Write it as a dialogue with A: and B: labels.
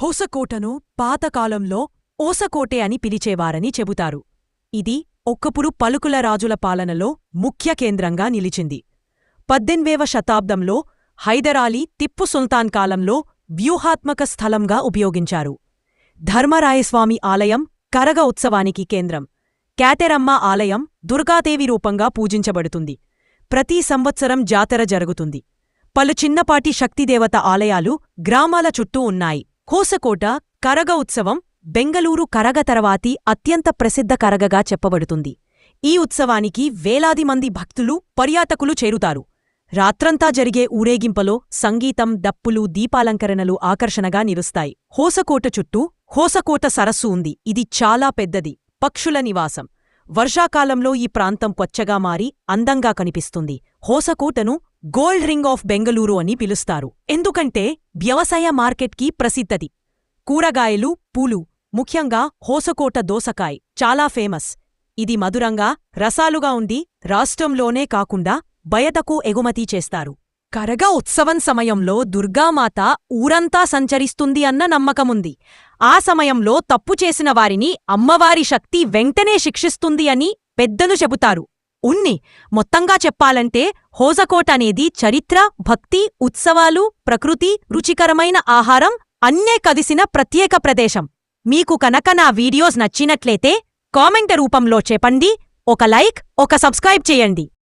A: హోసకోటను పాతకాలంలో ఓసకోటే అని పిలిచేవారని చెబుతారు. ఇది ఒక్కపురు పలుకుల రాజుల పాలనలో ముఖ్య కేంద్రంగా నిలిచింది. పద్దెనిమిదవ శతాబ్దంలో హైదరాలీ టిప్పు సుల్తాన్ కాలంలో వ్యూహాత్మక స్థలంగా ఉపయోగించారు. ధర్మరాయస్వామి ఆలయం కరగ ఉత్సవానికి కేంద్రం. కేతెరమ్మ ఆలయం దుర్గాదేవి రూపంగా పూజించబడుతుంది. ప్రతి సంవత్సరం జాతర జరుగుతుంది. పలు చిన్నపాటి శక్తిదేవత ఆలయాలు గ్రామాల చుట్టూ ఉన్నాయి. హోసకోట కరగ ఉత్సవం బెంగళూరు కరగ తర్వాతి అత్యంత ప్రసిద్ధ కరగగా చెప్పబడుతుంది. ఈ ఉత్సవానికి వేలాది మంది భక్తులు పర్యాటకులు చేరుతారు. రాత్రంతా జరిగే ఊరేగింపలో సంగీతం డప్పులు దీపాలంకరణలు ఆకర్షణగా నిలుస్తాయి. హోసకోట చుట్టూ హోసకోట సరస్సు ఉంది. ఇది చాలా పెద్దది పక్షుల నివాసం. వర్షాకాలంలో ఈ ప్రాంతం పొచ్చగా మారి అందంగా కనిపిస్తుంది. హోసకోటను గోల్డ్ రింగ్ ఆఫ్ బెంగళూరు అని పిలుస్తారు. ఎందుకంటే వ్యవసాయ మార్కెట్కి ప్రసిద్ధది. కూరగాయలు పూలు ముఖ్యంగా హోసకోట దోసకాయ్ చాలా ఫేమస్. ఇది మధురంగా రసాలుగా ఉండి రాష్ట్రంలోనే కాకుండా బయటకు ఎగుమతి చేస్తారు. కరగా ఉత్సవం సమయంలో దుర్గామాత ఊరంతా సంచరిస్తుంది అన్న నమ్మకముంది. ఆ సమయంలో తప్పు చేసిన వారిని అమ్మవారి శక్తి వెంటనే శిక్షిస్తుంది అని పెద్దలు చెబుతారు. ఉన్ని. మొత్తంగా చెప్పాలంటే హోజకోట అనేది చరిత్ర భక్తి ఉత్సవాలు ప్రకృతి రుచికరమైన ఆహారం అన్నే కదిసిన ప్రత్యేక ప్రదేశం. మీకు కనుక నా వీడియోస్ నచ్చినట్లయితే కామెంట్ రూపంలో చెప్పండి ఒక లైక్ ఒక సబ్స్క్రైబ్ చేయండి.